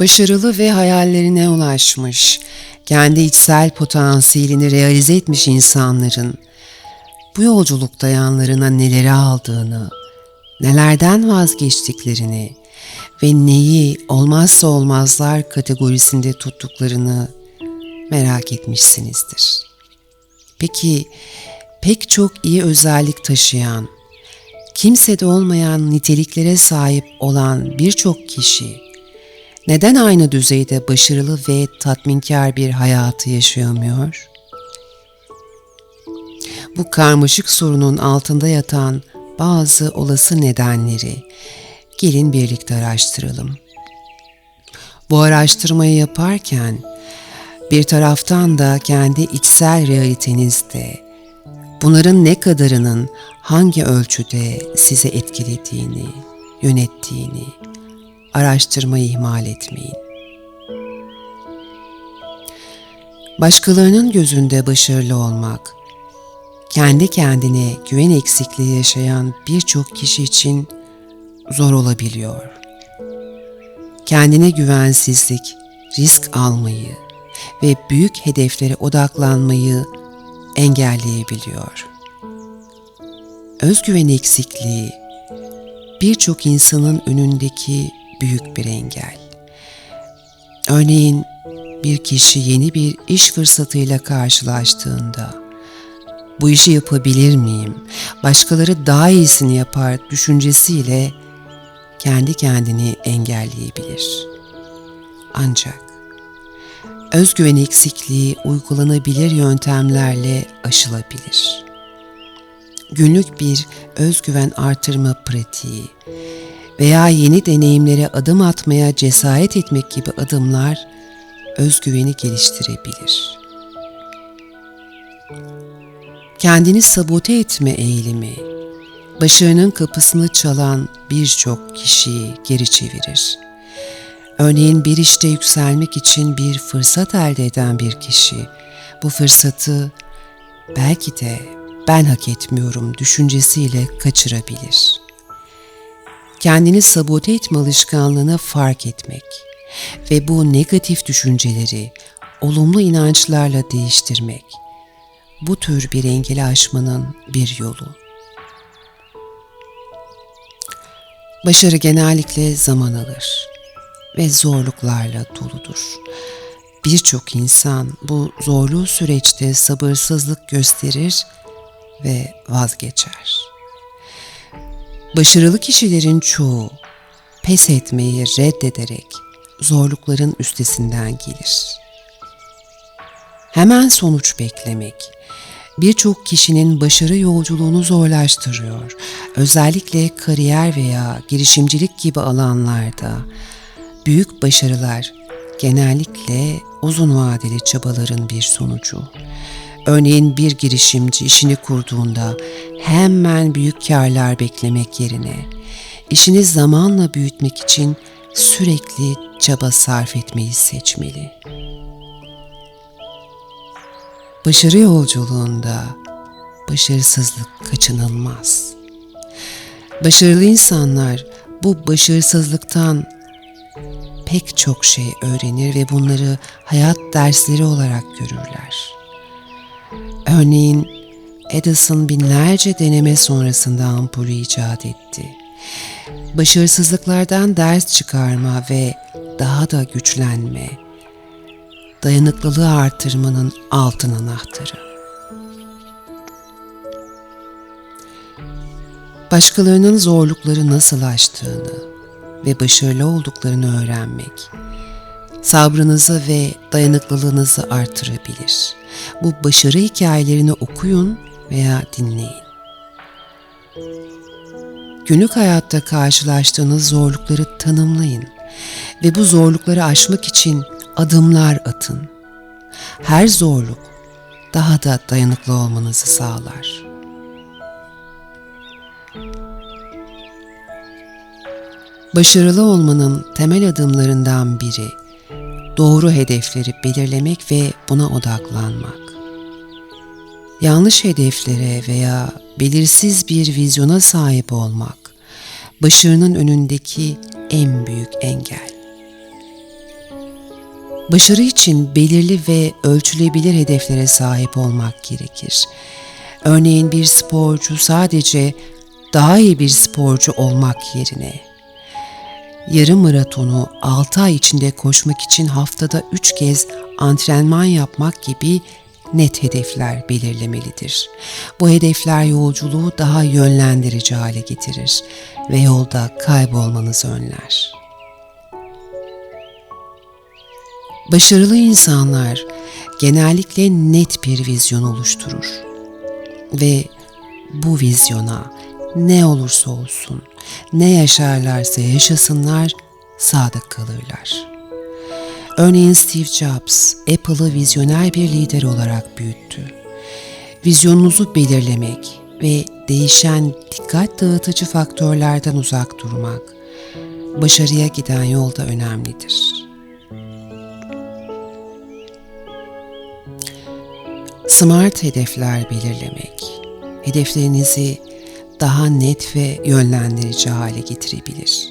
Başarılı ve hayallerine ulaşmış, kendi içsel potansiyelini realize etmiş insanların bu yolculukta yanlarına neleri aldığını, nelerden vazgeçtiklerini ve neyi olmazsa olmazlar kategorisinde tuttuklarını merak etmişsinizdir. Peki pek çok iyi özellik taşıyan, kimsede olmayan niteliklere sahip olan birçok kişi neden aynı düzeyde başarılı ve tatminkar bir hayatı yaşayamıyor? Bu karmaşık sorunun altında yatan bazı olası nedenleri gelin birlikte araştıralım. Bu araştırmayı yaparken bir taraftan da kendi içsel realitenizde bunların ne kadarının hangi ölçüde size etkilediğini, yönettiğini araştırmayı ihmal etmeyin. Başkalarının gözünde başarılı olmak, kendi kendine güven eksikliği yaşayan birçok kişi için zor olabiliyor. Kendine güvensizlik, risk almayı ve büyük hedeflere odaklanmayı engelleyebiliyor. Özgüven eksikliği birçok insanın önündeki büyük bir engel. Örneğin bir kişi yeni bir iş fırsatıyla karşılaştığında bu işi yapabilir miyim? Başkaları daha iyisini yapar düşüncesiyle kendi kendini engelleyebilir. Ancak özgüven eksikliği uygulanabilir yöntemlerle aşılabilir. Günlük bir özgüven artırma pratiği veya yeni deneyimlere adım atmaya cesaret etmek gibi adımlar özgüveni geliştirebilir. Kendini sabote etme eğilimi, başarının kapısını çalan birçok kişiyi geri çevirir. Örneğin bir işte yükselmek için bir fırsat elde eden bir kişi, bu fırsatı belki de ben hak etmiyorum düşüncesiyle kaçırabilir. Kendini sabote etme alışkanlığını fark etmek ve bu negatif düşünceleri olumlu inançlarla değiştirmek bu tür bir engeli aşmanın bir yolu. Başarı genellikle zaman alır ve zorluklarla doludur. Birçok insan bu zorlu süreçte sabırsızlık gösterir ve vazgeçer. Başarılı kişilerin çoğu pes etmeyi reddederek zorlukların üstesinden gelir. Hemen sonuç beklemek birçok kişinin başarı yolculuğunu zorlaştırıyor. Özellikle kariyer veya girişimcilik gibi alanlarda büyük başarılar genellikle uzun vadeli çabaların bir sonucu. Örneğin bir girişimci işini kurduğunda hemen büyük karlar beklemek yerine işini zamanla büyütmek için sürekli çaba sarf etmeyi seçmeli. Başarı yolculuğunda başarısızlık kaçınılmaz. Başarılı insanlar bu başarısızlıktan pek çok şey öğrenir ve bunları hayat dersleri olarak görürler. Örneğin Edison binlerce deneme sonrasında ampulü icat etti. Başarısızlıklardan ders çıkarma ve daha da güçlenme, dayanıklılığı artırmanın altın anahtarı. Başkalarının zorlukları nasıl aştığını ve başarılı olduklarını öğrenmek, sabrınızı ve dayanıklılığınızı artırabilir. Bu başarı hikayelerini okuyun veya dinleyin. Günlük hayatta karşılaştığınız zorlukları tanımlayın ve bu zorlukları aşmak için adımlar atın. Her zorluk daha da dayanıklı olmanızı sağlar. Başarılı olmanın temel adımlarından biri doğru hedefleri belirlemek ve buna odaklanmak. Yanlış hedeflere veya belirsiz bir vizyona sahip olmak başarının önündeki en büyük engel. Başarı için belirli ve ölçülebilir hedeflere sahip olmak gerekir. Örneğin bir sporcu sadece daha iyi bir sporcu olmak yerine yarım maratonu 6 ay içinde koşmak için haftada 3 kez antrenman yapmak gibi net hedefler belirlemelidir. Bu hedefler yolculuğu daha yönlendirici hale getirir ve yolda kaybolmanızı önler. Başarılı insanlar genellikle net bir vizyon oluşturur ve bu vizyona ne olursa olsun, ne yaşarlarsa yaşasınlar sadık kalırlar. Örneğin Steve Jobs, Apple'ı vizyoner bir lider olarak büyüttü. Vizyonunuzu belirlemek ve değişen dikkat dağıtıcı faktörlerden uzak durmak, başarıya giden yolda önemlidir. Smart hedefler belirlemek, hedeflerinizi daha net ve yönlendirici hale getirebilir.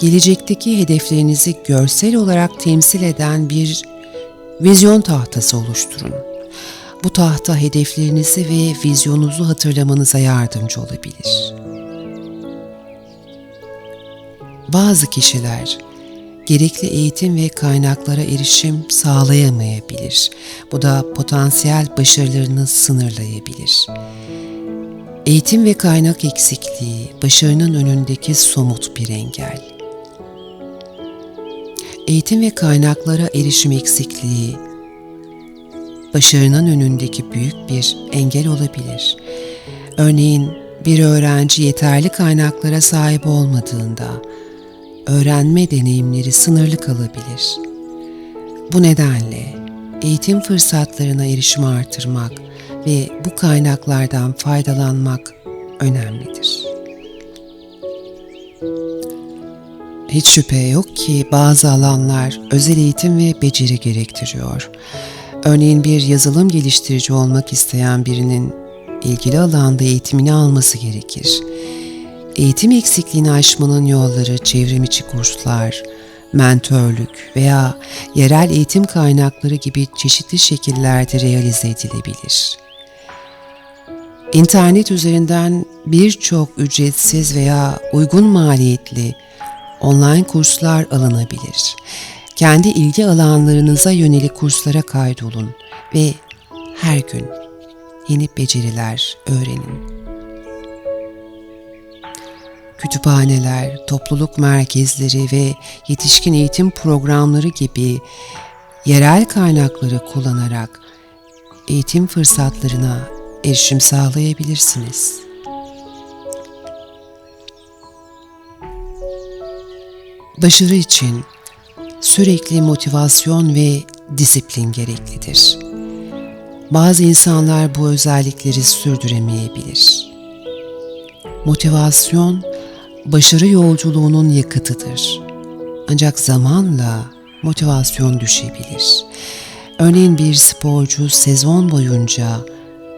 Gelecekteki hedeflerinizi görsel olarak temsil eden bir vizyon tahtası oluşturun. Bu tahta hedeflerinizi ve vizyonunuzu hatırlamanıza yardımcı olabilir. Bazı kişiler gerekli eğitim ve kaynaklara erişim sağlayamayabilir. Bu da potansiyel başarılarını sınırlayabilir. Eğitim ve kaynak eksikliği başarının önündeki somut bir engel. Eğitim ve kaynaklara erişim eksikliği başarının önündeki büyük bir engel olabilir. Örneğin bir öğrenci yeterli kaynaklara sahip olmadığında öğrenme deneyimleri sınırlı kalabilir. Bu nedenle eğitim fırsatlarına erişimi artırmak ve bu kaynaklardan faydalanmak önemlidir. Hiç şüphe yok ki bazı alanlar özel eğitim ve beceri gerektiriyor. Örneğin bir yazılım geliştirici olmak isteyen birinin ilgili alanda eğitimini alması gerekir. Eğitim eksikliğini aşmanın yolları çevrimiçi kurslar, mentörlük veya yerel eğitim kaynakları gibi çeşitli şekillerde realize edilebilir. İnternet üzerinden birçok ücretsiz veya uygun maliyetli online kurslar alınabilir. Kendi ilgi alanlarınıza yönelik kurslara kaydolun ve her gün yeni beceriler öğrenin. Kütüphaneler, topluluk merkezleri ve yetişkin eğitim programları gibi yerel kaynakları kullanarak eğitim fırsatlarına erişim sağlayabilirsiniz. Başarı için sürekli motivasyon ve disiplin gereklidir. Bazı insanlar bu özellikleri sürdüremeyebilir. Motivasyon başarı yolculuğunun yakıtıdır. Ancak zamanla motivasyon düşebilir. Örneğin bir sporcu sezon boyunca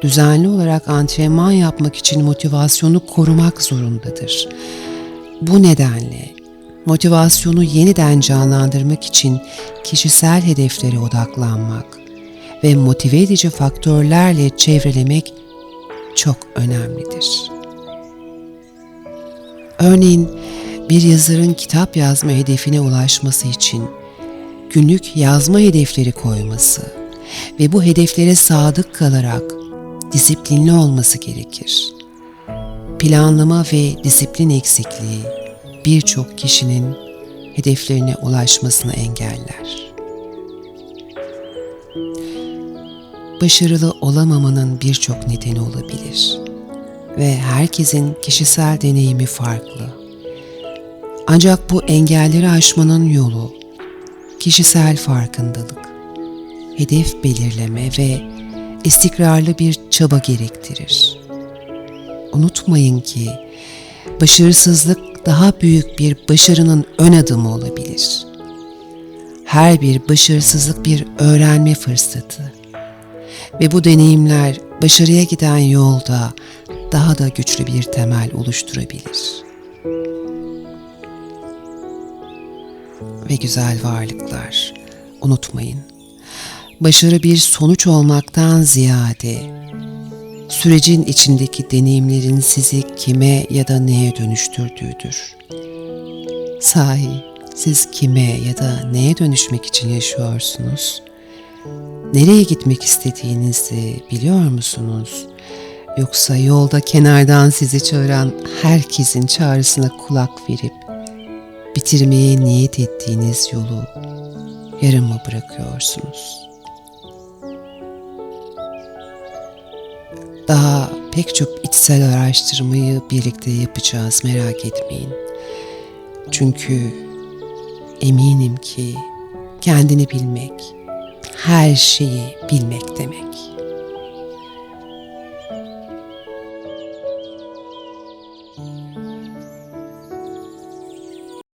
düzenli olarak antrenman yapmak için motivasyonu korumak zorundadır. Bu nedenle motivasyonu yeniden canlandırmak için kişisel hedeflere odaklanmak ve motive edici faktörlerle çevrelemek çok önemlidir. Örneğin bir yazarın kitap yazma hedefine ulaşması için günlük yazma hedefleri koyması ve bu hedeflere sadık kalarak disiplinli olması gerekir. Planlama ve disiplin eksikliği birçok kişinin hedeflerine ulaşmasını engeller. Başarılı olamamanın birçok nedeni olabilir ve herkesin kişisel deneyimi farklı. Ancak bu engelleri aşmanın yolu kişisel farkındalık, hedef belirleme ve istikrarlı bir çaba gerektirir. Unutmayın ki başarısızlık daha büyük bir başarının ön adımı olabilir. Her bir başarısızlık bir öğrenme fırsatı ve bu deneyimler başarıya giden yolda daha da güçlü bir temel oluşturabilir. ve güzel varlıklar. Unutmayın. Başarı bir sonuç olmaktan ziyade sürecin içindeki deneyimlerin sizi kime ya da neye dönüştürdüğüdür. Sahi siz kime ya da neye dönüşmek için yaşıyorsunuz? Nereye gitmek istediğinizi biliyor musunuz? Yoksa yolda kenardan sizi çağıran herkesin çağrısına kulak verip bitirmeye niyet ettiğiniz yolu yarım mı bırakıyorsunuz? Daha pek çok içsel araştırmayı birlikte yapacağız merak etmeyin. Çünkü eminim ki kendini bilmek her şeyi bilmek demek.